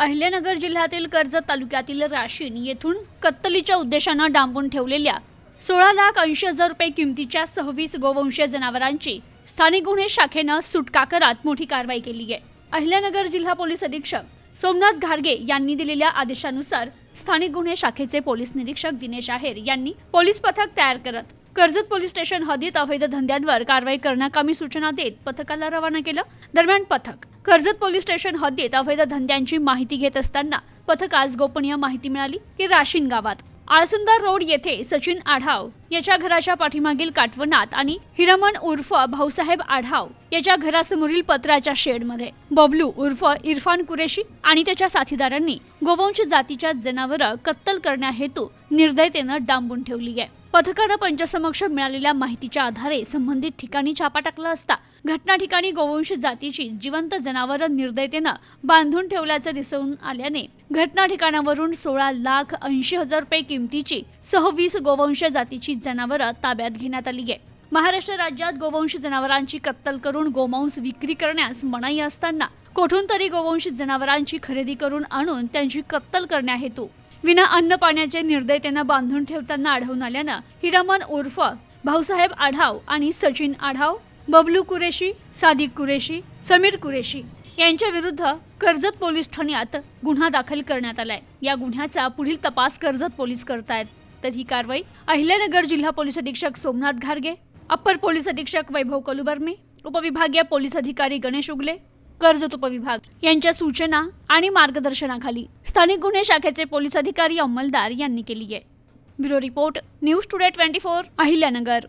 अहिल्यानगर जिल्ह्यातील कर्जत तालुक्यातील राशीन येथून कत्तलीच्या उद्देशानं डांबून ठेवलेल्या सोळा लाख ऐंशी हजार रुपये किमतीच्या सव्वीस गोवंशीय जनावरांची स्थानिक गुन्हे शाखेनं सुटका करत मोठी कारवाई केली आहे. अहिल्यानगर जिल्हा पोलीस अधीक्षक सोमनाथ घारगे यांनी दिलेल्या आदेशानुसार स्थानिक गुन्हे शाखेचे पोलीस निरीक्षक दिनेश आहेर यांनी पोलीस पथक तयार करत कर्जत पोलीस स्टेशन हद्दीत अवैध धंद्यांवर कारवाई करण्याकामी सूचना देत पथकाला रवाना केलं. दरम्यान पथक कर्जत पोलीस स्टेशन हद्दीत अवैध धंद्यांची माहिती घेत असताना पथकास गोपनीय माहिती मिळाली की राशीन गावात. आळसुंदर रोड येथे सचिन आढाव याच्या घराच्या पाठीमागील काटवनात आणि हिरमन उर्फ भाऊसाहेब आढाव याच्या घरासमोरील पत्राच्या शेडमध्ये. बबलू उर्फ इरफान कुरेशी आणि त्याच्या साथीदारांनी गोवंश जातीच्या जनावरं कत्तल करण्याहेतू निर्दयतेनं डांबून ठेवली आहे. पथकानं पंचसमक्ष मिळालेल्या माहितीच्या आधारे संबंधित ठिकाणी छापा टाकला असता घटना ठिकाणी गोवंश जातीची जिवंत जनावरं निर्दयतेनं बांधून ठेवल्याचं दिसून आल्याने घटना ठिकाणावरून सोळा लाख ऐंशी हजार रुपये किमतीची सव्वीस गोवंश जातीची जनावरं ताब्यात घेण्यात आली आहे. महाराष्ट्र राज्यात गोवंश जनावरांची कत्तल करून गोमांस विक्री करण्यास मनाई असताना कोठून तरी गोवंश जनावरांची खरेदी करून आणून त्यांची कत्तल करण्याहेतू विना अन्न पाण्याचे निर्दयतेनं बांधून ठेवताना आढळून आल्यानं हिरामन उर्फ भाऊसाहेब आढाव आणि सचिन आढाव बबलू कुरेशी सादिक कुरेशी समीर कुरेशी यांच्या विरुद्ध कर्जत पोलीस ठाण्यात गुन्हा दाखल करण्यात आलाय. या गुन्ह्याचा पुढील तपास कर्जत पोलीस करतायत. तर ही कारवाई अहिल्यानगर जिल्हा पोलीस अधीक्षक सोमनाथ घारगे अप्पर पोलीस अधीक्षक वैभव कलुबर्मे उपविभागीय पोलीस अधिकारी गणेश उगले कर्जत उपविभाग यांच्या सूचना आणि मार्गदर्शनाखाली स्थानिक गुन्हे शाखेचे पोलीस अधिकारी अंमलदार यांनी केली आहे bureau report news today twenty four Ahilyanagar.